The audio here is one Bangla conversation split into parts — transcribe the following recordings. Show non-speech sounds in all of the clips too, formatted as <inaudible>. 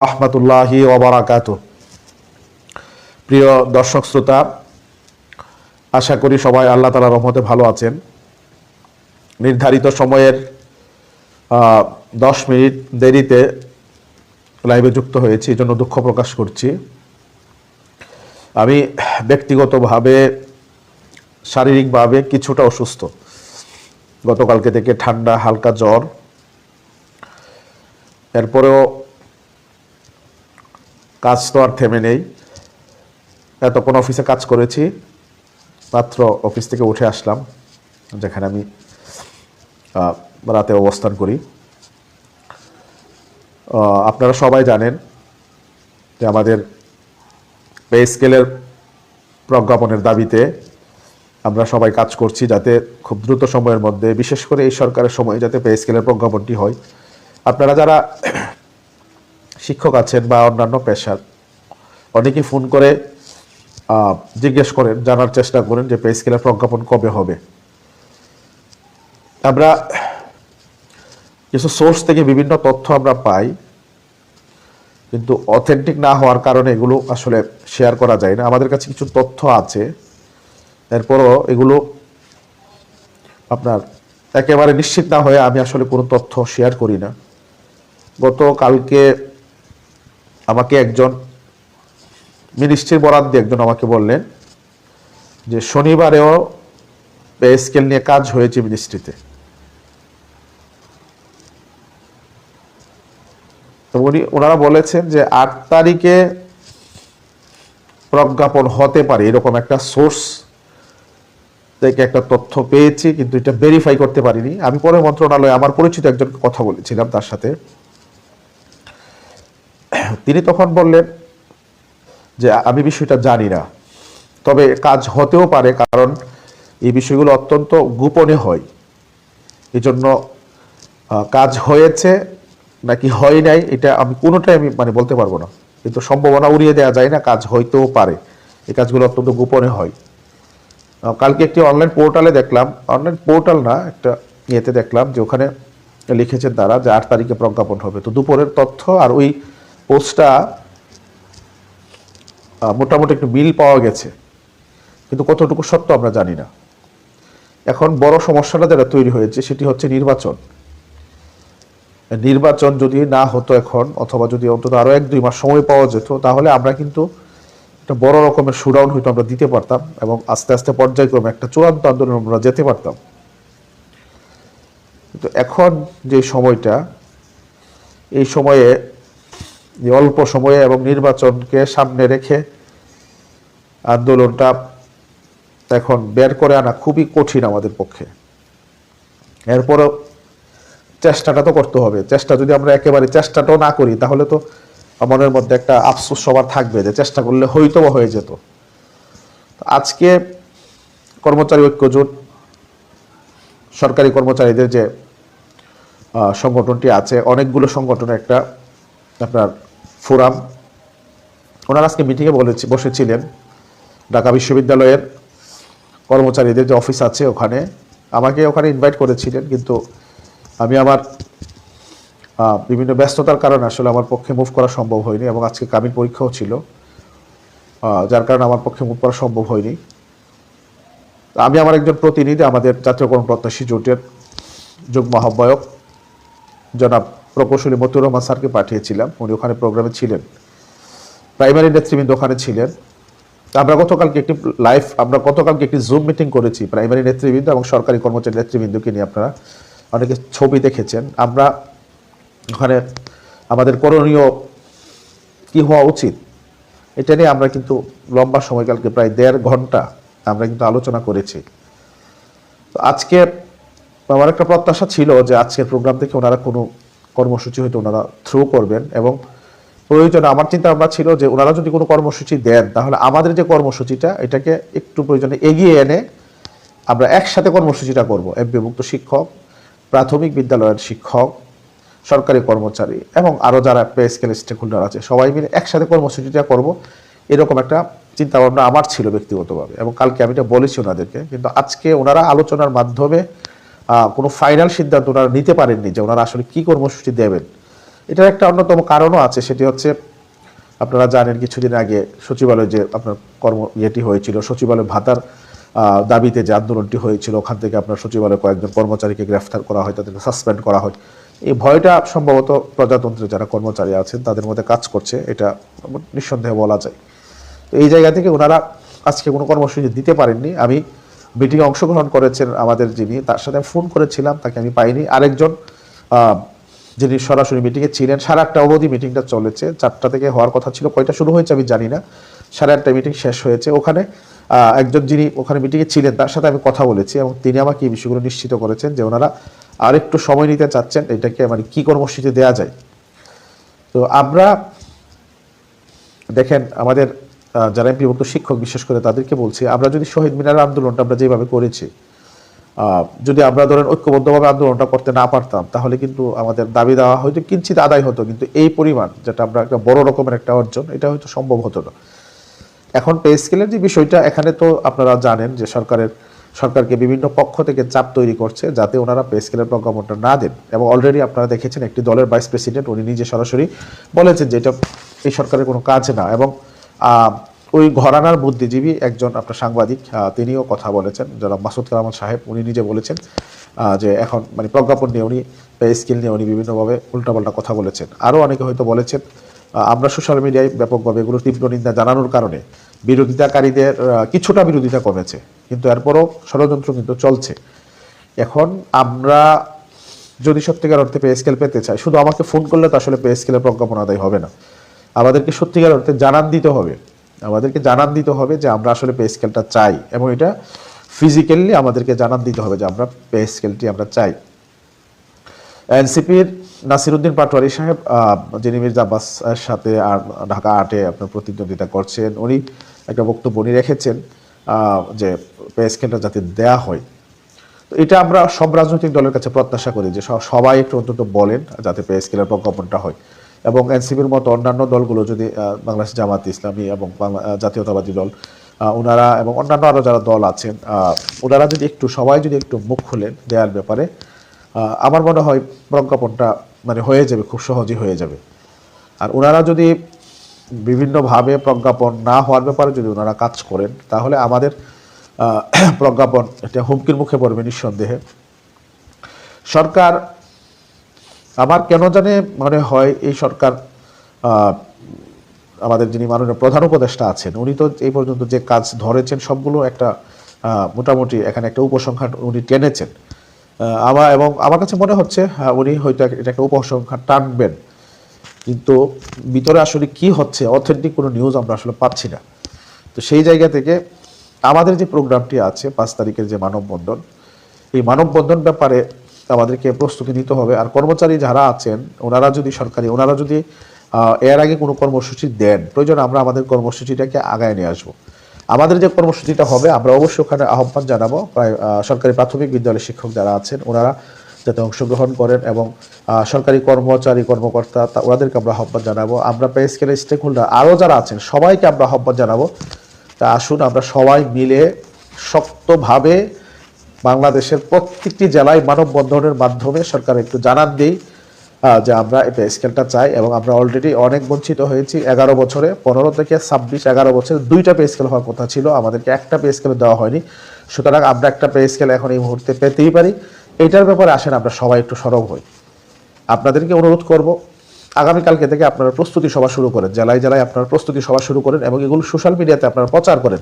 রহমতুল্লাহি ওবরাকাত প্রিয় দর্শক শ্রোতা, আশা করি সবাই আল্লাহ তালা রহমতে ভালো আছেন। নির্ধারিত সময়ের দশ মিনিট দেরিতে লাইভে যুক্ত হয়েছি এই জন্য দুঃখ প্রকাশ করছি। আমি ব্যক্তিগতভাবে, শারীরিকভাবে কিছুটা অসুস্থ। গতকালকে থেকে ঠান্ডা, হালকা জ্বর। এরপরেও কাজ তো আর থেমে নেই। এতক্ষণ অফিসে কাজ করেছি, মাত্র অফিস থেকে উঠে আসলাম, যেখানে আমি রাতে অবস্থান করি। আপনারা সবাই জানেন যে আমাদের পে স্কেলের প্রজ্ঞাপনের দাবিতে আমরা সবাই কাজ করছি যাতে খুব দ্রুত সময়ের মধ্যে, বিশেষ করে এই সরকারের সময় যাতে পে স্কেলের প্রজ্ঞাপনটি হয়। আপনারা যারা শিক্ষক আছেন বা অন্যান্য পেশার, অনেকেই ফোন করে জিজ্ঞেস করেন, জানার চেষ্টা করেন যে পে স্কেলের প্রজ্ঞাপন কবে হবে। আমরা কিছু সোর্স থেকে বিভিন্ন তথ্য আমরা পাই, কিন্তু অথেন্টিক না হওয়ার কারণে এগুলো আসলে শেয়ার করা যায় না। আমাদের কাছে কিছু তথ্য আছে, এরপরও এগুলো আপনার একেবারে নিশ্চিত না হয়ে আমি আসলে কোনো তথ্য শেয়ার করি না। গতকালকে আমাকে একজন মিনিস্ট্রির বরাদ দিয়ে একজন আমাকে বললেন যে, শনিবারেও পে স্কেল নিয়ে কাজ হয়েছে মিনিস্ট্রিতে তো উনি, ওনারা বলেছেন যে, আট তারিখে প্রজ্ঞাপন হতে পারে, এরকম একটা সোর্স থেকে একটা তথ্য পেয়েছি, কিন্তু এটা ভেরিফাই করতে পারিনি। আমি পরে মন্ত্রণালয়ে আমার পরিচিত একজন কথা বলেছিলাম তার সাথে। তিনি তখন বললেন যে, আমি বিষয়টা জানি না। তবে কাজ হতেও পারে কারণ এই বিষয়গুলো অত্যন্ত গোপনে হয়। এই জন্য কাজ হয়েছে নাকি হয় নাই, এটা আমি কোনোটাই আমি মানে বলতে পারব না। কিন্তু সম্ভাবনা উড়িয়ে দেওয়া যায় না, কাজ হইতেও পারে। এই কাজগুলো অত্যন্ত গোপনে হয়। কালকে একটি অনলাইন পোর্টালে দেখলাম, অনলাইন পোর্টাল না, একটা ইয়েতে দেখলাম যে, ওখানে লিখেছেন তারা যে, আট তারিখে প্রজ্ঞাপন হবে। তো দুপুরের তথ্য আর ওই পোস্টটা মোটামুটি একটু মিল পাওয়া গেছে। কিন্তু কতটুকু সত্য আমরা জানি না। এখন বড় সমস্যাটা যেটা তৈরি হয়েছে, সেটি হচ্ছে নির্বাচন। নির্বাচন যদি না হতো এখন, অথবা যদি অন্তত আরও এক দুই মাস সময় পাওয়া যেত, তাহলে আমরা কিন্তু একটা বড় রকমের সুডাউন হয়তো আমরা দিতে পারতাম এবং আস্তে আস্তে পর্যায়ক্রমে একটা চূড়ান্ত আন্দোলন আমরা যেতে পারতাম। কিন্তু এখন যে সময়টা, এই সময়ে যে অল্প সময়ে এবং নির্বাচনকে সামনে রেখে আন্দোলনটা এখন বের করে আনা খুবই কঠিন আমাদের পক্ষে। এরপরও চেষ্টাটা তো করতে হবে। চেষ্টা যদি আমরা একেবারে চেষ্টাটাও না করি, তাহলে তো মনের মধ্যে একটা আফসোস সবার থাকবে যে চেষ্টা করলে হয়তো বা হয়ে যেত। আজকে কর্মচারী ঐক্যজোট সরকারি কর্মচারীদের যে সংগঠনটি আছে, অনেকগুলো সংগঠনের একটা আপনার ফোরাম। ওনারা আজকে মিটিংয়ে বলেছি, বসেছিলেন। ঢাকা বিশ্ববিদ্যালয়ের কর্মচারীদের যে অফিস আছে ওখানে। আমাকে ওখানে ইনভাইট করেছিলেন, কিন্তু আমি আমার বিভিন্ন ব্যস্ততার কারণে আসলে আমার পক্ষে মুভ করা সম্ভব হয়নি এবং আজকে কামিল পরীক্ষাও ছিল। যার কারণে আমার পক্ষে মুভ করা সম্ভব হয়নি। আমি আমার একজন প্রতিনিধি, আমাদের জাতীয় কর্মপ্রত্যাশী জোটের যুগ্ম আহ্বায়ক। জনাব প্রকৌশলী মতিউর রহমান স্যারকে পাঠিয়েছিলাম। উনি ওখানে প্রোগ্রামে ছিলেন। প্রাইমারি নেতৃবৃন্দ ওখানে ছিলেন। আমরা গতকালকে একটি লাইভ আমরা গতকালকে একটি জুম মিটিং করেছি প্রাইমারি নেতৃবৃন্দ এবং সরকারি কর্মচারী নেতৃবৃন্দকে নিয়ে আপনারা অনেকে ছবি দেখেছেন। আমরা ওখানে আমাদের করণীয় কি হওয়া উচিত এটা নিয়ে আমরা কিন্তু লম্বা সময়কালকে প্রায় দেড় ঘণ্টা আমরা কিন্তু আলোচনা করেছি। তো আজকে আমার একটা প্রত্যাশা ছিল যে আজকের প্রোগ্রাম থেকে ওনারা কোনো কর্মসূচি হয়তো ওনারা থ্রু করবেন এবং প্রয়োজনে আমার চিন্তা ভাবনা ছিল যে ওনারা যদি কোনো কর্মসূচি দেন, তাহলে আমাদের যে কর্মসূচিটা, এটাকে একটু প্রয়োজনে এগিয়ে এনে আমরা একসাথে কর্মসূচিটা করব। এমপিভুক্ত শিক্ষক, প্রাথমিক বিদ্যালয়ের শিক্ষক, সরকারি কর্মচারী এবং আরও যারা পে স্কেল স্টেক হোল্ডার আছে, সবাই মিলে একসাথে কর্মসূচিটা করব। এরকম একটা চিন্তাভাবনা আমার ছিল ব্যক্তিগতভাবে এবং কালকে আমি এটা বলেছি ওনাদেরকে। কিন্তু আজকে ওনারা আলোচনার মাধ্যমে কোনো ফাইনাল সিদ্ধান্ত ওনারা নিতে পারেননি যে ওনারা আসলে কি কর্মসূচি দেবেন। এটার একটা অন্যতম কারণও আছে, সেটি হচ্ছে আপনারা জানেন কিছুদিন আগে সচিবালয় যে আপনার কর্ম ইয়েটি হয়েছিল, সচিবালয় ভাতার দাবিতে যে আন্দোলনটি হয়েছিল, ওখান থেকে আপনার সচিবালয়ে কয়েকজন কর্মচারীকে গ্রেফতার করা হয় তাদেরকে সাসপেন্ড করা হয়। এই ভয়টা সম্ভবত প্রজাতন্ত্রের যারা কর্মচারী আছেন, তাদের মধ্যে কাজ করছে, এটা নিঃসন্দেহে বলা যায়। তো এই জায়গা থেকে ওনারা আজকে কোনো কর্মসূচি দিতে পারেননি। আমি মিটিংয়ে অংশগ্রহণ করেছেন আমাদের যিনি, তার সাথে আমি ফোন করেছিলাম, তাকে আমি পাইনি। আরেকজন যিনি সরাসরি মিটিংয়ে ছিলেন, সাড়ে আটটা অবধি মিটিংটা চলেছে। চারটা থেকে হওয়ার কথা ছিল, কয়টা শুরু হয়েছে আমি জানি না। সাড়ে আটটা মিটিং শেষ হয়েছে ওখানে। একজন যিনি ওখানে মিটিংয়ে ছিলেন, তার সাথে আমি কথা বলেছি এবং তিনি আমাকে এই বিষয়গুলো নিশ্চিত করেছেন যে ওনারা আরেকটু সময় নিতে চাচ্ছেন, এটাকে মানে কী কর্মসূচি দেওয়া যায়। তো আমরা দেখেন, আমাদের যারা এমপিভুক্ত শিক্ষক বিশেষ করে তাদেরকে বলছি, আমরা যদি শহীদ মিনার আন্দোলনটা আমরা যেভাবে করেছি যদি আমরা ধরেন ঐক্যবদ্ধভাবে আন্দোলনটা করতে না পারতাম, তাহলে কিন্তু আমাদের দাবি দেওয়া হয়তো কিঞ্চিত আদায় হতো, কিন্তু এই পরিমাণ, যেটা আমরা একটা বড় রকমের একটা অর্জন, এটা হয়তো সম্ভব হতো না। এখন পে স্কেলের যে বিষয়টা, এখানে তো আপনারা জানেন যে সরকারের, সরকারকে বিভিন্ন পক্ষ থেকে চাপ তৈরি করছে, যাতে ওনারা পে স্কেলের প্রজ্ঞাপনটা না দেন। এবং অলরেডি আপনারা দেখেছেন, একটি দলের ভাইস প্রেসিডেন্ট উনি নিজে সরাসরি বলেছেন যে এটা এই সরকারের কোনো কাজ না। এবং ওই ঘরানার বুদ্ধিজীবী একজন আপনার সাংবাদিক তিনিও কথা বলেছেন। যারা মাসুদ কালামত সাহেব, উনি নিজে বলেছেন যে এখন মানে প্রজ্ঞাপন নিয়ে উনি স্কেল নিয়ে উনি বিভিন্নভাবে উল্টাপাল্টা কথা বলেছেন। আরও অনেকে হয়তো বলেছেন আমরা সোশ্যাল মিডিয়ায় ব্যাপকভাবে এগুলো তীব্র নিন্দা জানানোর কারণে বিরোধিতাকারীদের কিছুটা বিরোধিতা কমেছে, কিন্তু এরপরও ষড়যন্ত্র কিন্তু চলছে। এখন আমরা যদি সত্যিকার অর্থে পে স্কেল পেতে চাই, শুধু আমাকে ফোন করলে তো আসলে পে স্কেলের প্রজ্ঞাপন আদায় হবে না। আমাদেরকে সত্যিকার অর্থে জানান দিতে হবে। আমাদেরকে জানান দিতে হবে যে আমরা আসলে পে স্কেলটা চাই এবং এটা ফিজিক্যালি আমাদেরকে জানান দিতে হবে যে আমরা পে স্কেলটি আমরা চাই। এনসিপির নাসিরুদ্দিন পাটোয়ারি সাহেব যিনি মির্জা আব্বাসের সাথে আর ঢাকা আটে আপনার প্রতিদ্বন্দ্বিতা করছেন, উনি একটা বক্তব্য উনি রেখেছেন যে পে স্কেলটা যাতে দেয়া হয়। তো এটা আমরা সব রাজনৈতিক দলের কাছে প্রত্যাশা করি যে সবাই একটু অন্তত বলেন যাতে পে স্কেলের প্রজ্ঞাপনটা হয়। এবং এনসিপির মতো অন্যান্য দলগুলো যদি বাংলাদেশ জামাত ইসলামী এবং জাতীয়তাবাদী দল ওনারা এবং অন্যান্য আরও যারা দল আছেন ওনারা যদি একটু, সবাই যদি একটু মুখ খুলেন দেওয়ার ব্যাপারে আমার মনে হয় প্রজ্ঞাপনটা মানে হয়ে যাবে, খুব সহজেই হয়ে যাবে। আর ওনারা যদি বিভিন্নভাবে প্রজ্ঞাপন না হওয়ার ব্যাপারে যদি ওনারা কাজ করেন, তাহলে আমাদের <coughs> প্রজ্ঞাপন এটা হুমকির মুখে পড়বে নিঃসন্দেহে। সরকার আমার কেন জানে মনে হয় এই সরকার আমাদের যিনি মাননীয় প্রধান উপদেষ্টা আছেন, উনি তো এই পর্যন্ত যে কাজ ধরেছেন সবগুলো একটা মোটামুটি এখানে একটা উপসংখ্যান উনি টেনেছেন। আমার এবং আমার কাছে মনে হচ্ছে উনি হয়তো এক- এটা একটা উপসংখ্যান টানবেন। কিন্তু ভিতরে আসলে কি হচ্ছে, অথেন্টিক কোনো নিউজ আমরা আসলে পাচ্ছি না। তো সেই জায়গা থেকে আমাদের যে প্রোগ্রামটি আছে পাঁচ তারিখের যে মানববন্ধন, এই মানববন্ধন ব্যাপারে আমাদেরকে প্রস্তুতি নিতে হবে। আর কর্মচারী যারা আছেন, ওনারা যদি সরকারি ওনারা যদি এর আগে কোনো কর্মসূচি দেন, প্রয়োজন আমরা আমাদের কর্মসূচিটাকে আগায় নিয়ে আসব। আমাদের যে কর্মসূচিটা হবে, আমরা অবশ্যই ওখানে আহ্বান জানাব। প্রায় সরকারি প্রাথমিক বিদ্যালয়ের শিক্ষক যারা আছেন, ওনারা যাতে অংশগ্রহণ করেন এবং সরকারি কর্মচারী, কর্মকর্তা, তা- ওনাদেরকে আমরা আহ্বান জানাব। আমরা পে স্কেলের স্টেক হোল্ডার আরও যারা আছেন, সবাইকে আমরা আহ্বান জানাব। তা আসুন, আমরা সবাই মিলে শক্তভাবে বাংলাদেশের প্রত্যেকটি জেলায় মানববন্ধনের মাধ্যমে সরকার একটু জানান দিই যে আমরা এটা স্কেলটা চাই এবং আমরা অলরেডি অনেক বঞ্চিত হয়েছি। এগারো বছরে, পনেরো থেকে ছাব্বিশ, এগারো বছরে দুইটা পে স্কেল হওয়ার কথা ছিল, আমাদেরকে একটা পে স্কেল দেওয়া হয়নি। সুতরাং আমরা একটা পে স্কেল এখন এই মুহূর্তে পেতেই পারি। এটার ব্যাপারে আসেন আমরা সবাই একটু সরব হই। আপনাদেরকে অনুরোধ করব, আগামীকালকে থেকে আপনারা প্রস্তুতি সভা শুরু করেন। জেলায় জেলায় আপনারা প্রস্তুতি সভা শুরু করেন এবং এগুলো সোশ্যাল মিডিয়াতে আপনারা প্রচার করেন।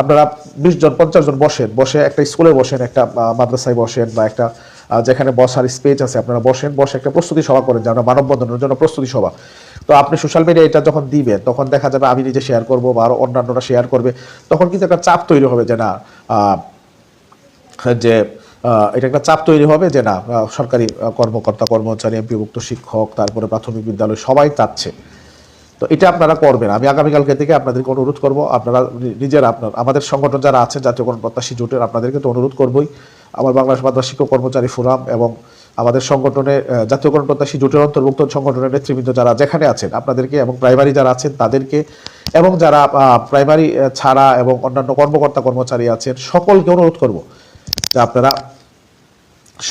আপনারা বিশ জন, পঞ্চাশ জন বসেন, বসে একটা স্কুলে বসেন, একটা মাদ্রাসায় বসেন বা একটা যেখানে বসার স্পেস আছে, আপনারা বসেন, বসে একটা প্রস্তুতি সভা করেন যে আমরা মানববন্ধনের জন্য প্রস্তুতি সভা। তো আপনি সোশ্যাল মিডিয়া এটা যখন দিবেন, তখন দেখা যাবে আমি নিজে শেয়ার করব বা আরও অন্যান্যরা শেয়ার করবে, তখন কিন্তু একটা চাপ তৈরি হবে যে না যে এটা একটা চাপ তৈরি হবে যে না সরকারি কর্মকর্তা, কর্মচারী, এমপিভুক্ত শিক্ষক, তারপরে প্রাথমিক বিদ্যালয় সবাই চাচ্ছে। তো এটা আপনারা করবেন। আমি আগামীকালকে থেকে আপনাদেরকে অনুরোধ করব, আপনারা নিজেরা আপনার, আমাদের সংগঠন যারা আছেন, জাতীয় কোন প্রত্যাশী জোটের, আপনাদেরকে তো অনুরোধ করবই। আমার বাংলাদেশ মাদ্রাসা শিক্ষক কর্মচারী ফোরাম এবং আমাদের সংগঠনে জাতীয়করণ প্রত্যাশী জোটের অন্তর্ভুক্ত সংগঠনের নেতৃবৃন্দ যারা যেখানে আছেন, আপনাদেরকে এবং প্রাইমারি যারা আছেন, তাদেরকে এবং যারা প্রাইমারি ছাড়া এবং অন্যান্য কর্মকর্তা কর্মচারী আছেন, সকলকে অনুরোধ করব যে আপনারা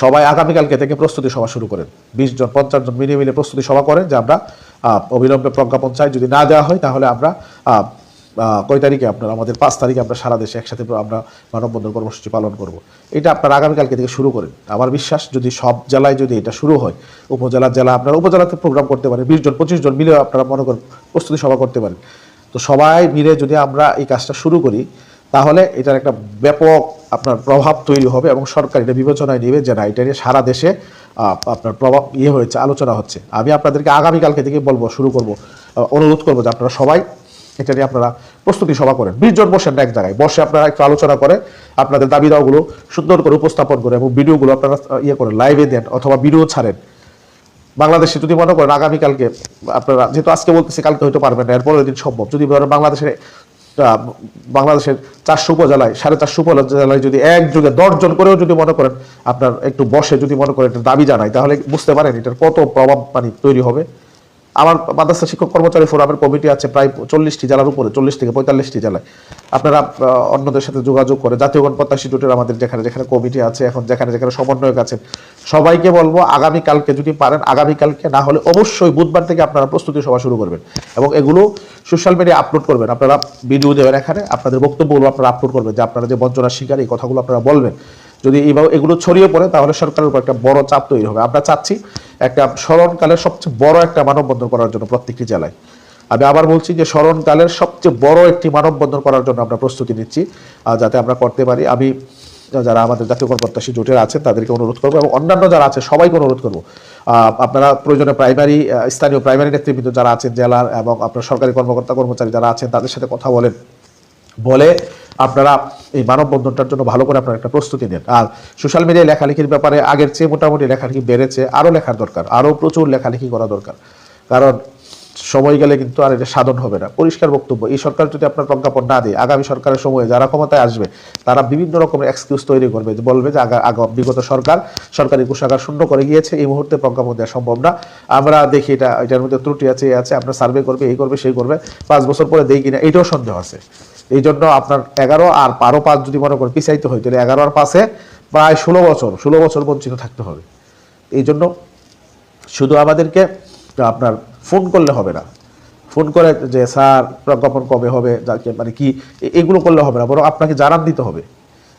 সবাই আগামীকালকে থেকে প্রস্তুতি সভা শুরু করেন। বিশ জন, পঞ্চাশ জন মিলিয়ে মিলে প্রস্তুতি সভা করেন যে আমরা অবিলম্বে প্রজ্ঞাপন চাই। যদি না দেওয়া হয়, তাহলে আমরা কয় তারিখে আপনার, আমাদের পাঁচ তারিখে আমরা সারা দেশে একসাথে আমরা মানববন্ধন কর্মসূচি পালন করব। এটা আপনার আগামীকালকে থেকে শুরু করেন। আমার বিশ্বাস, যদি সব জেলায় যদি এটা শুরু হয় উপজেলা জেলা আপনারা, উপজেলাতে প্রোগ্রাম করতে পারেন, বিশ জন, পঁচিশ জন মিলেও আপনারা মনে করেন প্রস্তুতি সভা করতে পারেন। তো সবাই মিলে যদি আমরা এই কাজটা শুরু করি তাহলে এটার একটা ব্যাপক আপনার প্রভাব তৈরি হবে এবং সরকার এটা বিবেচনায় নেবে যে না, এটা নিয়ে সারা দেশে আপনার প্রভাব ইয়ে হয়েছে, আলোচনা হচ্ছে। আমি আপনাদেরকে আগামীকালকে থেকে বলব, শুরু করব অনুরোধ করব যে আপনারা সবাই এটা নিয়ে আপনারা প্রস্তুতি সভা করেন। বিশ জন বসেন এক জায়গায়, বসে আপনারা একটু আলোচনা করে আপনাদের দাবি দাওয়াগুলো সুন্দর করে উপস্থাপন করে এবং ভিডিওগুলো আপনারা ইয়ে করেন, লাইভে দেন অথবা ভিডিও ছাড়েন। বাংলাদেশে যদি মনে করেন আগামীকালকে আপনারা, যেহেতু আজকে বলতেছি, কালকে হয়তো পারবেন না এরপরের দিন সম্ভব। যদি ধরেন বাংলাদেশের বাংলাদেশের চারশো উপজেলায়, সাড়ে চারশো উপজেলায় যদি একযোগে দশজন করেও যদি মনে করেন আপনার একটু বসে যদি মনে করেন দাবি জানায়, তাহলে বুঝতে পারেন এটার কত প্রভাব মানে তৈরি হবে। আমার মাদ্রাসা শিক্ষক কর্মচারী ফোরামের কমিটি আছে প্রায় চল্লিশটি জেলার উপরে, চল্লিশ থেকে পঁয়তাল্লিশটি জেলায়। আপনারা অন্যদের সাথে যোগাযোগ করে জাতীয় গণপ্রত্যাশী জোটের আমাদের যেখানে যেখানে কমিটি আছে, এখন যেখানে যেখানে সমন্বয়ক আছেন, সবাইকে বলব আগামীকালকে যদি পারেন, আগামীকালকে না হলে অবশ্যই বুধবার থেকে আপনারা প্রস্তুতি সভা শুরু করবেন এবং এগুলো সোশ্যাল মিডিয়া আপলোড করবেন। আপনারা ভিডিও দেবেন এখানে, আপনাদের বক্তব্যগুলো আপনারা আপলোড করবেন যে আপনারা যে বঞ্চনার শিকার, এই কথাগুলো আপনারা বলবেন। যদি এইভাবে এগুলো ছড়িয়ে পড়ে, তাহলে সরকারের উপর একটা বড় চাপ তৈরি হবে। আমরা চাচ্ছি একটা স্মরণকালের সবচেয়ে বড় একটা মানববন্ধন করার জন্য প্রত্যেকটি জেলায়। আমি আবার বলছি যে স্মরণকালের সবচেয়ে বড় একটি মানববন্ধন করার জন্য আমরা প্রস্তুতি নিচ্ছি যাতে আমরা করতে পারি, আমি যারা আমাদের জাতীয় কর্মকর্তাশী জোটের আছেন, তাদেরকে অনুরোধ করব এবং অন্যান্য যারা আছে, সবাইকে অনুরোধ করব। আপনারা প্রয়োজনে প্রাইমারি স্থানীয় প্রাইমারি নেতৃবৃন্দ যারা আছেন, জেলার এবং আপনার সরকারি কর্মকর্তা কর্মচারী যারা আছেন, তাদের সাথে কথা বলেন। বলে আপনারা এই মানববন্ধনটার জন্য ভালো করে আপনারা একটা প্রস্তুতি নেন। আর সোশ্যাল মিডিয়ায় লেখালেখির ব্যাপারে আগের চেয়ে মোটামুটি লেখালেখি বেড়েছে, আরও লেখার দরকার, আরও প্রচুর লেখালেখি করা দরকার। কারণ সময় গেলে কিন্তু আর এটা সাধন হবে না। পরিষ্কার বক্তব্য, এই সরকার যদি আপনার প্রজ্ঞাপন না দেয়, আগামী সরকারের সময়ে যারা ক্ষমতায় আসবে, তারা বিভিন্ন রকমের এক্সকিউজ তৈরি করবে বলবে যে বিগত সরকার, সরকারি কোষাগার শূন্য করে গিয়েছে, এই মুহূর্তে প্রজ্ঞাপন দেওয়া সম্ভব না। আমরা দেখি এটা, এটার মধ্যে ত্রুটি আছে এই আছে আপনার সার্ভে করবে, এই করবে, সেই করবে, পাঁচ বছর পরে দেই কিনা, এটাও সন্দেহ আছে। এই জন্য আপনার এগারো আর বারো পাঁচ যদি মনে করেন, পিছাইতে হয়, তাহলে এগারো আর পাঁচে প্রায় ষোলো বছর ষোলো বছর বঞ্চিত থাকতে হবে। এই জন্য শুধু আমাদেরকে, আপনার ফোন করলে হবে না। ফোন করে যে, স্যার, প্রজ্ঞাপন কবে হবে? যাকে মানে কি? এগুলো করলে হবে না, বরং আপনাকে জানান দিতে হবে।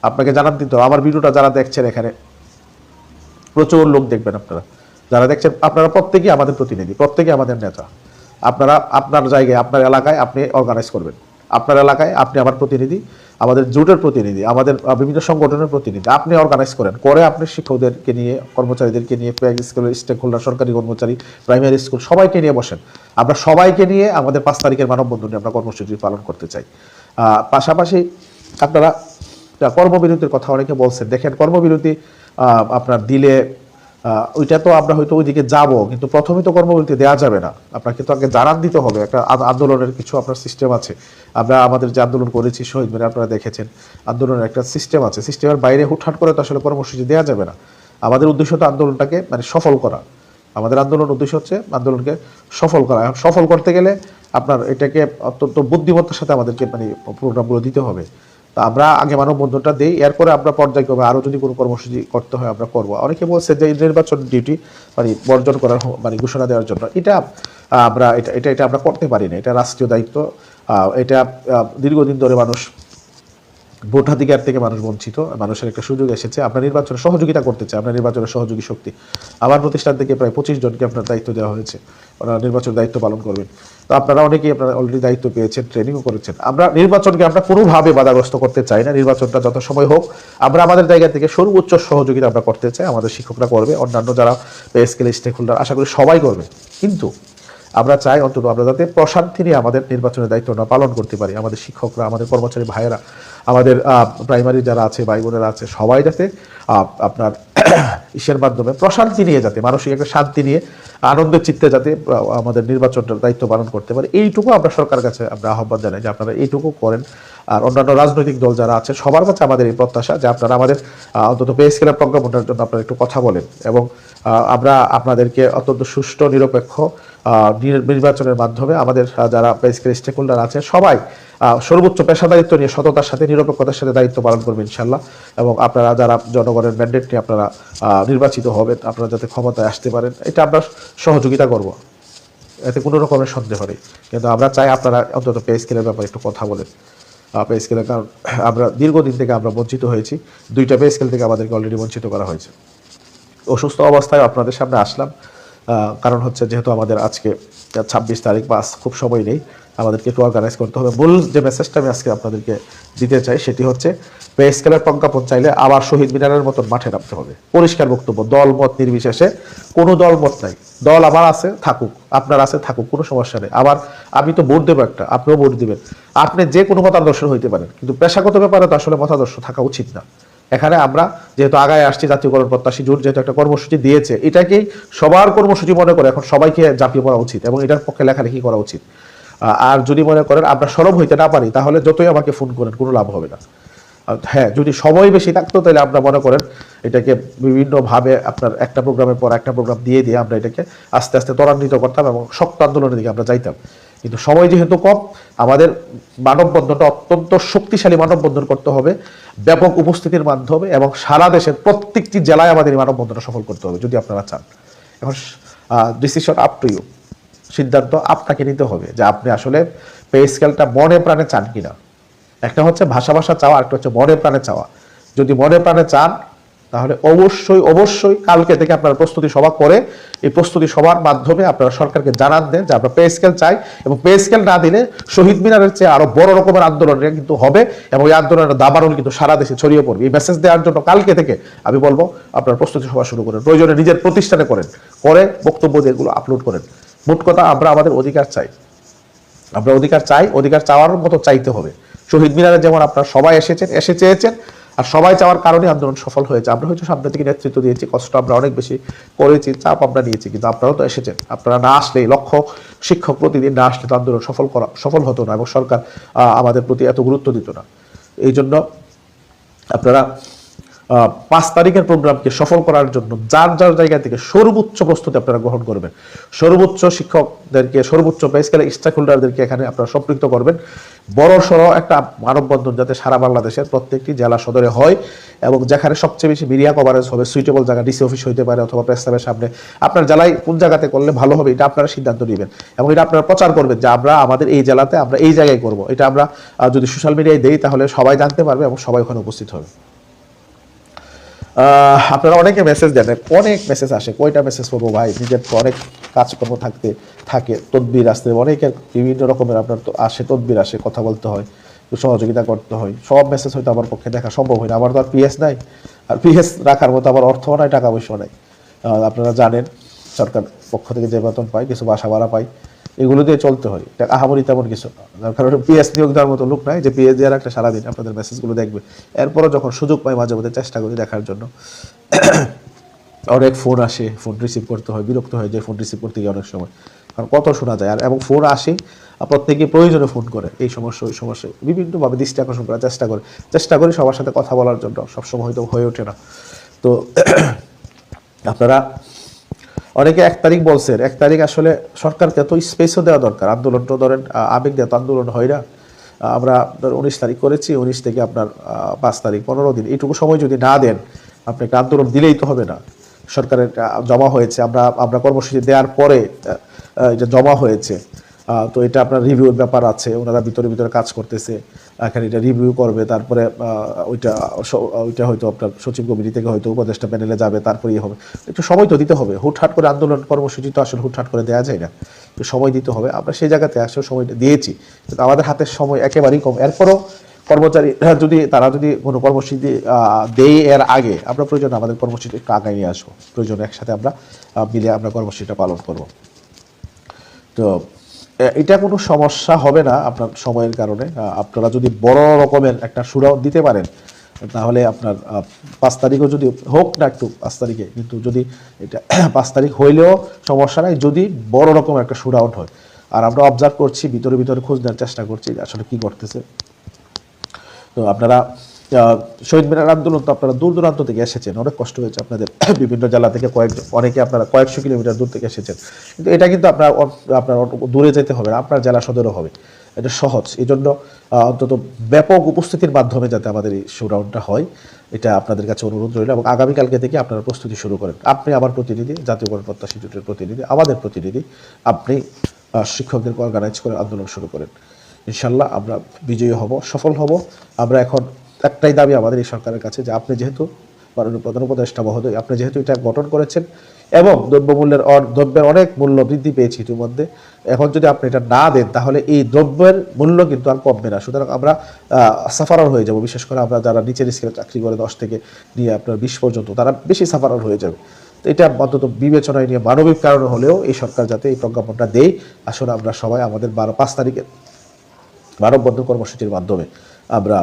আপনাকে জানান দিতে হবে। আমার ভিডিওটা যারা দেখছেন এখানে, প্রচুর লোক দেখবেন আপনারা। যারা দেখছেন, আপনারা প্রত্যেকেই আমাদের প্রতিনিধি প্রত্যেকে আমাদের নেতা। আপনারা আপনার জায়গায়, আপনার এলাকায় আপনি অর্গানাইজ করবেন। আপনার এলাকায়, আপনি আমার প্রতিনিধি, আমাদের জোটের প্রতিনিধি, আমাদের বিভিন্ন সংগঠনের প্রতিনিধি, আপনি অর্গানাইজ করেন। করে আপনি শিক্ষকদেরকে নিয়ে, কর্মচারীদেরকে নিয়ে, প্রাইমারি স্কুলের স্টেক হোল্ডার সরকারি কর্মচারী প্রাইমারি স্কুল সবাইকে নিয়ে বসেন। আমরা সবাইকে নিয়ে আমাদের পাঁচ তারিখের মানববন্ধনে আমরা কর্মসূচি পালন করতে চাই। পাশাপাশি আপনারা কর্মবিরতির কথা অনেকে বলছেন। দেখেন, কর্মবিরতি আপনার দিলে ওইটা তো আমরা হয়তো ওইদিকে যাব, কিন্তু প্রথমে তো কর্মবিরতি দেওয়া যাবে না। আপনাকে তো আগে জানান দিতে হবে, একটা আন্দোলনের কিছু আপনার সিস্টেম আছে। আমরা আমাদের যে আন্দোলন করেছি, শহীদ মিনার আপনারা দেখেছেন, আন্দোলনের একটা সিস্টেম আছে। সিস্টেমের বাইরে হুটহাট করে তো আসলে কর্মসূচি দেওয়া যাবে না। আমাদের উদ্দেশ্য তো আন্দোলনটাকে মানে সফল করা। আমাদের আন্দোলন উদ্দেশ্য হচ্ছে আন্দোলনকে সফল করা। এখন সফল করতে গেলে আপনার এটাকে অত্যন্ত বুদ্ধিমত্তার সাথে আমাদেরকে মানে প্রোগ্রামগুলো দিতে হবে। তা আমরা আগে মানব মানববন্ধনটা দিই, এরপরে আমরা পর্যায়ক্রমে আরও যদি কোনো কর্মসূচি করতে হয় আমরা করব। অনেকে বলছে যে নির্বাচন ডিউটি মানে বর্জন করার মানে ঘোষণা দেওয়ার জন্য, এটা আমরা, এটা এটা এটা আমরা করতে পারি না, এটা রাষ্ট্রীয় দায়িত্ব। এটা দীর্ঘদিন ধরে মানুষ ভোটাধিকার থেকে মানুষ বঞ্চিত, মানুষের একটা সুযোগ এসেছে। আপনার নির্বাচনে সহযোগিতা করতে চাই আপনার নির্বাচনের সহযোগী শক্তি। আমার প্রতিষ্ঠান থেকে প্রায় পঁচিশ জনকে আপনার দায়িত্ব দেওয়া হয়েছে। ওনারা নির্বাচনের দায়িত্ব পালন করবেন। তো আপনারা অনেকেই আপনারা অলরেডি দায়িত্ব পেয়েছেন ট্রেনিংও করেছেন। আমরা নির্বাচনকে আমরা কোনোভাবে বাধাগ্রস্ত করতে চাই না। নির্বাচনটা যত সময় হোক, আমরা আমাদের জায়গা থেকে সর্বোচ্চ সহযোগিতা আমরা করতে চাই। আমাদের শিক্ষকরা করবে, অন্যান্য যারা স্কেল স্টেক হোল্ডার আশা করি সবাই করবে। কিন্তু আমরা চাই অন্তত আমরা যাতে প্রশান্তি নিয়ে আমাদের নির্বাচনের দায়িত্বটা পালন করতে পারি। আমাদের শিক্ষকরা, আমাদের কর্মচারী ভাইয়েরা, আমাদের প্রাইমারি যারা আছে, ভাই বোনেরা আছে, সবাই যাতে আপনার <coughs> ইসের মাধ্যমে প্রশান্তি নিয়ে যাতে, মানসিক একটা শান্তি নিয়ে, আনন্দের চিত্তে যাতে আমাদের নির্বাচনটার দায়িত্ব পালন করতে পারে। এইটুকু আমরা সরকারের কাছে আমরা আহ্বান জানাই যে আপনারা এইটুকু করেন। আর অন্যান্য রাজনৈতিক দল যারা আছে, সবার কাছে আমাদের এই প্রত্যাশা যে আপনারা আমাদের অন্তত পে স্কেলের প্রজ্ঞাপনটার জন্য আপনারা একটু কথা বলেন। এবং আমরা আপনাদেরকে অত্যন্ত সুষ্ঠু, নিরপেক্ষ নির্বাচনের মাধ্যমে আমাদের যারা স্কেল স্টেক হোল্ডার আছে, সবাই সর্বোচ্চ পেশাদারিত্ব নিয়ে সততার সাথে, নিরপেক্ষতার সাথে দায়িত্ব পালন করবে ইনশাল্লাহ এবং আপনারা যারা জনগণের ম্যান্ডেট নিয়ে আপনারা নির্বাচিত হবেন, আপনারা যাতে ক্ষমতায় আসতে পারেন, এটা আমরা সহযোগিতা করব। এতে কোনো রকমের সন্দেহ নেই। কিন্তু আমরা চাই আপনারা অন্তত পে স্কেলের ব্যাপারে একটু কথা বলেন। পে স্কেলের কারণ, আমরা দীর্ঘদিন থেকে আমরা বঞ্চিত হয়েছি। দুইটা পে স্কেল থেকে আমাদেরকে অলরেডি বঞ্চিত করা হয়েছে। অসুস্থ অবস্থায় আপনাদের সামনে আসলাম। কারণ হচ্ছে যেহেতু আমাদের আজকে ছাব্বিশ তারিখ, বাস খুব সময় নেই, আমাদেরকে একটু অর্গানাইজ করতে হবে। মূল যে মেসেজটা আমি আজকে আপনাদেরকে দিতে চাই, সেটি হচ্ছে পে স্কেলের প্রজ্ঞাপন চাইলে আবার শহীদ মিনারের মতন মাঠে নামতে হবে। পরিষ্কার বক্তব্য, দল, মত নির্বিশেষে, কোনো দল, মত নাই। দল আমার আছে, থাকুক, আপনার আছে, থাকুক, কোনো সমস্যা নেই। আবার আমি তো ভোট দেবো একটা, আপনিও ভোট দিবেন। আপনি যে কোনো মতাদর্শ হইতে পারেন, কিন্তু পেশাগত ব্যাপারে তো আসলে মতাদর্শ থাকা উচিত না। এখানে আমরা যেহেতু আগায় আসছি জাতীয়করণ প্রত্যাশী জোট, যেহেতু একটা কর্মসূচি দিয়েছে, এটাকেই সবার কর্মসূচি মনে করে এখন সবাইকে জাপিয়ে পড়া উচিত এবং এটার পক্ষে লেখালেখি করা উচিত। আর যদি মনে করেন আমরা সরব হইতে না পারি, তাহলে যতই আমাকে ফোন করেন, কোনো লাভ হবে না। হ্যাঁ যদি সময় বেশি থাকতো, তাহলে আমরা মনে করেন এটাকে বিভিন্নভাবে আপনার একটা প্রোগ্রামের পর একটা প্রোগ্রাম দিয়ে দিয়ে আমরা এটাকে আস্তে আস্তে ত্বরান্বিত করতাম এবং শক্ত আন্দোলনের দিকে আমরা যাইতাম। কিন্তু সময় যেহেতু কম, আমাদের মানববন্ধনটা অত্যন্ত শক্তিশালী মানববন্ধন করতে হবে, ব্যাপক উপস্থিতির মাধ্যমে এবং সারা দেশের প্রত্যেকটি জেলায় আমাদের এই মানববন্ধনটা সফল করতে হবে, যদি আপনারা চান। এখন ডিসিশন আপ টু ইউ সিদ্ধান্ত আপনাকে নিতে হবে যে আপনি আসলে পে স্কেলটা মনে প্রাণে চান কিনা। একটা হচ্ছে ভাষা ভাষা চাওয়া একটা হচ্ছে মনে প্রাণে চাওয়া। যদি মনে প্রাণে চান তাহলে অবশ্যই অবশ্যই কালকে থেকে আপনারা প্রস্তুতি সভা করে এই প্রস্তুতি সভার মাধ্যমে আপনারা সরকারকে জানান দেন যে আমরা পে স্কেল চাই এবং পে স্কেল না দিলে শহীদ মিনারের চেয়ে আরও বড় রকমের আন্দোলন কিন্তু হবে এবং এই আন্দোলনের দাবানল কিন্তু সারা দেশে ছড়িয়ে পড়বে। এই মেসেজ দেওয়ার জন্য কালকে থেকে আমি বলব, আপনারা প্রস্তুতি সভা শুরু করেন। প্রয়োজনে নিজের প্রতিষ্ঠানে করেন। করে বক্তব্য দিয়ে এগুলো আপলোড করেন। মোট কথা আমরা আমাদের অধিকার চাই। আমরা অধিকার চাই, অধিকার চাওয়ার মতো চাইতে হবে। শহীদ মিনারে যেমন আপনারা সবাই এসেছেন, এসে চেয়েছেন আর সবাই চাওয়ার কারণে আন্দোলন সফল হয়েছে। আমরা হয়তো সামনে থেকে নেতৃত্ব দিয়েছি, কষ্ট আমরা অনেক বেশি করেছি, চাপ আমরা নিয়েছি, কিন্তু আপনারাও তো এসেছেন। আপনারা না আসলে লক্ষ্য শিক্ষক প্রতিদিন না আসলে তো আন্দোলন সফল করা, সফল হতো না এবং সরকার আমাদের প্রতি এত গুরুত্ব দিত না। এই জন্য আপনারা পাঁচ তারিখের প্রোগ্রামকে সফল করার জন্য যার যার জায়গা থেকে সর্বোচ্চ প্রস্তুতি আপনারা গ্রহণ করবেন। সর্বোচ্চ শিক্ষকদেরকে, সর্বোচ্চ পেস্কেলে স্টেক হোল্ডারদেরকে এখানে আপনারা সম্পৃক্ত করবেন। বড় সড়ো একটা মানববন্ধন যাতে সারা বাংলাদেশের প্রত্যেকটি জেলা সদরে হয় এবং যেখানে সবচেয়ে বেশি মিডিয়া কভারেজ হবে সুইটেবল জায়গা ডিসি অফিস হইতে পারে অথবা প্রেস ক্লাবের সামনে। আপনার জেলায় কোন জায়গাতে করলে ভালো হবে এটা আপনারা সিদ্ধান্ত নেবেন এবং এটা আপনারা প্রচার করবেন যে আমরা আমাদের এই জেলাতে আমরা এই জায়গায় করব। এটা আমরা যদি সোশ্যাল মিডিয়ায় দেই তাহলে সবাই জানতে পারবে এবং সবাই ওখানে উপস্থিত হবে। আপনারা অনেকে মেসেজ দেন অনেক মেসেজ আসে। কয়টা মেসেজ পাবো ভাই? নিজের অনেক কাজকর্ম থাকতে থাকে, তদবির আসতে। অনেকের বিভিন্ন রকমের আপনার তো আসে, তদবির আসে, কথা বলতে হয় সহযোগিতা করতে হয়। সব মেসেজ হয়তো আমার পক্ষে দেখা সম্ভব হয় না। আমার তো আর পিএস নাই। আর পিএস রাখার মতো আমার অর্থ নাই, টাকা পয়সাও নাই। আপনারা জানেন, সরকার পক্ষ থেকে যে বেতন পাই কিছু বাসা ভাড়া পাই এগুলো দিয়ে চলতে হয়। আহামরি তেমন কিছু না। কারণে পিএস নিয়োগ দেওয়ার মতো লোক নাই যে পিএস দেওয়ার একটা সারাদিন আপনাদের মেসেজগুলো দেখবে। এরপরও যখন সুযোগ পাই মাঝে মধ্যে চেষ্টা করি দেখার জন্য। অনেক ফোন আসে ফোন রিসিভ করতে হয়, বিরক্ত হয়ে যে ফোন রিসিভ করতে গিয়ে অনেক সময়। কারণ কত শোনা যায়। আর এবং ফোন আসে প্রত্যেকে প্রয়োজনে ফোন করে। এই সমস্যা, ওই সমস্যা। বিভিন্নভাবে দৃষ্টি আকর্ষণ করার চেষ্টা করে। চেষ্টা করি সবার সাথে কথা বলার জন্য। সবসময় হয়তো হয়ে ওঠে না। তো, আপনারা অনেকে এক তারিখ বলছেন এক তারিখ আসলে সরকারকে তো স্পেসও দেওয়া দরকার। আন্দোলন তো ধরেন আবেগ দেওয়া তো আন্দোলন হয় না। আমরা উনিশ তারিখ করেছি, উনিশ থেকে আপনার পাঁচ তারিখ, পনেরো দিন, এইটুকু সময় যদি না দেন আপনাকে আন্দোলন দিলেই তো হবে না। সরকারের জমা হয়েছে, আমরা আমরা কর্মসূচি দেওয়ার পরে এটা জমা হয়েছে তো এটা আপনার রিভিউর ব্যাপার আছে, ওনারা ভিতরে ভিতরে কাজ করতেছে, এখানে এটা রিভিউ করবে, তারপরে ওইটা ওইটা হয়তো আপনার সচিব কমিটি থেকে হয়তো উপদেষ্টা প্যানেলে যাবে তারপরে ইয়ে হবে। একটু সময় তো দিতে হবে, হুটহাট করে আন্দোলন কর্মসূচি তো আসলে হুটহাট করে দেওয়া যায় না। একটু সময় দিতে হবে, আমরা সেই জায়গাতে আসলে সময়টা দিয়েছি। কিন্তু আমাদের হাতের সময় একেবারেই কম। এরপরও কর্মচারী যদি, তারা যদি কোনো কর্মসূচি দেয় এর আগে, আমরা প্রয়োজন, আমাদের কর্মসূচি একটু আগায় নিয়ে আসব। প্রয়োজন একসাথে আমরা মিলে আমরা কর্মসূচিটা পালন করব। তো এটা কোনো সমস্যা হবে না আপনার সময়ের কারণে। আপনারা যদি বড় রকমের একটা সুরাও দিতে পারেন, তাহলে আপনার পাঁচ তারিখও যদি হোক না একটু, পাঁচ তারিখে, কিন্তু যদি এটা <clears throat> পাঁচ তারিখ হইলেও সমস্যা নাই, যদি বড় রকম একটা শুট আউট হয়। আর আমরা অবজার্ভ করছি, ভিতরে ভিতরে খোঁজ নেওয়ার চেষ্টা করছি আসলে কি করতেছে তো আপনারা শহীদ মিনার আন্দোলন তো আপনারা দূর দূরান্ত থেকে এসেছেন। অনেক কষ্ট হয়েছে আপনাদের <clears throat> বিভিন্ন জেলা থেকে কয়েক অনেকে আপনারা কয়েকশো কিলোমিটার দূর থেকে এসেছেন। কিন্তু এটা কিন্তু আপনার আপনার দূরে যেতে হবে না, আপনার জেলা সদরও হবে। এটা সহজ। এই জন্য অন্তত ব্যাপক উপস্থিতির মাধ্যমে যাতে আমাদের এই শো রাউন্ডটা হয়, এটা আপনাদের কাছে অনুরোধ রইল এবং আগামীকালকে থেকে আপনারা প্রস্তুতি শুরু করেন। আপনি আমার প্রতিনিধি, জাতীয় গণপ্রত্যাশী জোটের প্রতিনিধি, আমাদের প্রতিনিধি, আপনি শিক্ষকদেরকে অর্গানাইজ করে আন্দোলন শুরু করেন। ইনশাল্লাহ আমরা বিজয়ী হব, সফল হব। আমরা এখন একটাই দাবি আমাদের এই সরকারের কাছে যে আপনি যেহেতু মাননীয় প্রধান উপদেষ্টা মহোদয়, আপনি যেহেতু এটা গঠন করেছেন এবং দ্রব্যমূল্যের দ্রব্যের অনেক মূল্য বৃদ্ধি পেয়েছে ইতিমধ্যে, এখন যদি আপনি এটা না দেন, তাহলে এই দ্রব্যের মূল্য কিন্তু আর কমবে না। সুতরাং আমরা সাফারার হয়ে যাব। বিশেষ করে আমরা যারা নিচের স্কেলে চাকরি করে, দশ থেকে নিয়ে আপনার বিশ পর্যন্ত, তারা বেশি সাফারার হয়ে যাবে। তো এটা অন্তত বিবেচনায় নিয়ে মানবিক কারণে হলেও এই সরকার যাতে এই প্রজ্ঞাপনটা দেয়, আসলে আমরা সবাই আমাদের বারো, পাঁচ তারিখে মানববন্ধন কর্মসূচির মাধ্যমে আমরা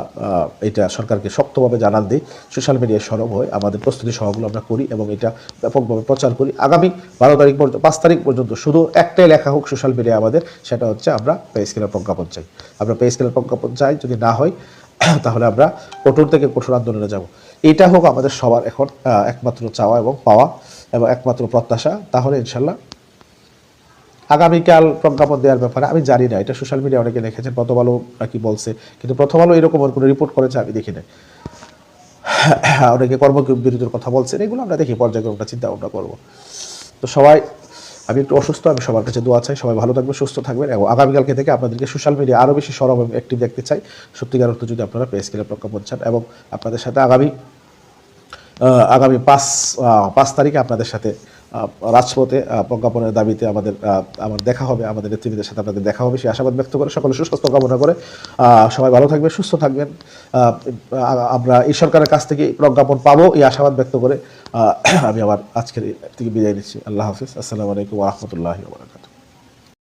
এটা সরকারকে শক্তভাবে জানান দিই। সোশ্যাল মিডিয়ায় সরব হয়ে আমাদের প্রস্তুতি সভাগুলো আমরা করি এবং এটা ব্যাপকভাবে প্রচার করি। আগামী বারো তারিখ পর্যন্ত, পাঁচ তারিখ পর্যন্ত শুধু একটাই লেখা হোক সোশ্যাল মিডিয়ায় আমাদের, সেটা হচ্ছে আমরা পে স্কেলের প্রজ্ঞাপন চাই আমরা পে স্কেলের প্রজ্ঞাপন চাই যদি না হয়, <clears throat> তাহলে আমরা কঠোর থেকে কঠোর আন্দোলনে যাব। এটা হোক আমাদের সবার এখন একমাত্র চাওয়া এবং পাওয়া এবং একমাত্র প্রত্যাশা। তাহলে ইনশাল্লাহ আগামীকাল প্রজ্ঞাপন দেওয়ার ব্যাপারে আমি জানি না, এটা সোশ্যাল মিডিয়া অনেকে দেখেছেন, প্রথম আলো নাকি বলছে, কিন্তু প্রথম আলো এরকম কোনো রিপোর্ট করেছে, আমি দেখি নাই। অনেকে কর্মবিরতির কথা বলছেন, এগুলো আমরা দেখি পর্যায়ক্রমটা চিন্তা ভাবনা করব। তো সবাই, আমি একটু অসুস্থ, আমি সবার কাছে দোয়া চাই, সবাই ভালো থাকবেন, সুস্থ থাকবেন, এবং আগামীকালকে থেকে আপনাদেরকে সোশ্যাল মিডিয়া আরও বেশি সরব এবং অ্যাক্টিভ দেখতে চাই। সত্যিকার অর্থ যদি আপনারা পে স্কেলে প্রজ্ঞাপন চান, এবং আপনাদের সাথে আগামী আগামী পাঁচ পাঁচ তারিখে আপনাদের সাথে রাজপথে প্রজ্ঞাপনের দাবিতে আমাদের আমার দেখা হবে, আমাদের নেতৃত্বের সাথে আপনাদের দেখা হবে, সেই আশাবাদ ব্যক্ত করে সকলে সুস্বাস্থ্য কামনা করে সবাই ভালো থাকবে সুস্থ থাকবেন আমরা এই সরকারের কাছ থেকে প্রজ্ঞাপন পাবো, এই আশাবাদ ব্যক্ত করে আমি আবার আজকের থেকে বিদায় নিচ্ছি। আল্লাহ হাফিজ। আসসালামু আলাইকুম রহমতুল্লাহ